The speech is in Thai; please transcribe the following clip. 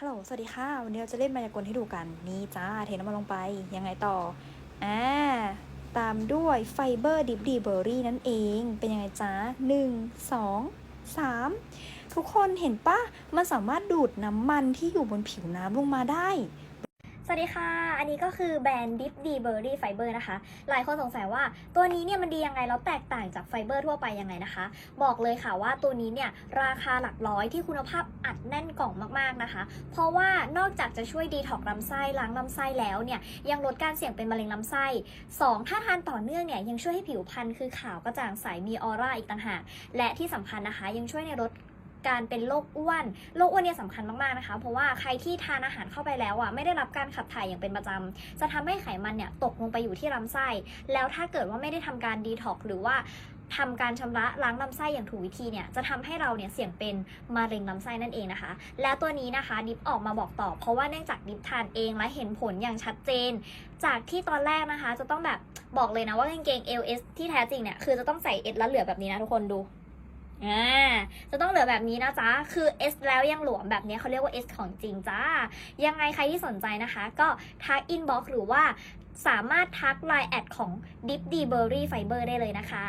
ฮัลโหล สวัสดีค่ะ วันนี้เราจะเล่นมายากลให้ดูกัน นี่จ้า เทน้ำมันลงไป ยังไงต่อ อ่า ตามด้วยไฟเบอร์ดิบดีเบอรี่นั่นเอง เป็นยังไงจ้าหนึ่งสองสามทุกคนเห็นปะมันสามารถดูดน้ำมันที่อยู่บนผิวน้ำลงมาได้ สวัสดีค่ะ อันนี้ก็คือแบรนด์ Dip d b e r r y Fiber นะคะ หลายคนสงสัยว่าตัวนี้เนี่ยมันดียังไง แล้วแตกต่างจากไฟเบอร์ทั่วไปยังไงนะคะ บอกเลยค่ะว่าตัวนี้เนี่ยราคาหลักร้อยที่คุณภาพอัดแน่นกล่องมากๆนะคะ เพราะว่านอกจากจะช่วยดีท็อกลำไส้ล้างลำไส้แล้วเนี่ยยังลดการเสี่ยงเป็นมะเร็งลำไส้ 2 ถ้าทานต่อเนื่องเนี่ยยังช่วยให้ผิวพรรณคือขาวกระจ่างใสมีออร่าอีกต่างหาก และที่สำคัญนะคะ ยังช่วยในลด การเป็นโรคอ้วน โรคอ้วนเนี่ยสำคัญมากๆนะคะ เพราะว่าใครที่ทานอาหารเข้าไปแล้วอะไม่ได้รับการขับถ่ายอย่างเป็นประจำจะทำให้ไขมันเนี่ยตกลงไปอยู่ที่ลำไส้ แล้วถ้าเกิดว่าไม่ได้ทำการดีท็อกหรือว่าทำการชำระล้างลำไส้อย่างถูกวิธีเนี่ยจะทำให้เราเนี่ยเสี่ยงเป็นมะเร็งลำไส้นั่นเองนะคะ แล้วตัวนี้นะคะดิฟออกมาบอกต่อ เพราะว่าเนื่องจากดิฟทานเองและเห็นผลอย่างชัดเจน จากที่ตอนแรกนะคะ จะต้องแบบบอกเลยนะว่ากางเกง LS ที่แท้จริงเนี่ยคือจะต้องใส่ S แล้วเหลือแบบนี้นะทุกคนดู อ่าจะต้องเหลือแบบนี้นะจ๊ะ คือ S แล้วยังหลวมแบบนี้เขาเรียกว่า S ของจริงจ้า ยังไงใครที่สนใจนะคะ ก็ทักอินบ็อกหรือว่าสามารถทัก line แอดของ Dip d b e r r y Fiber ได้เลยนะคะ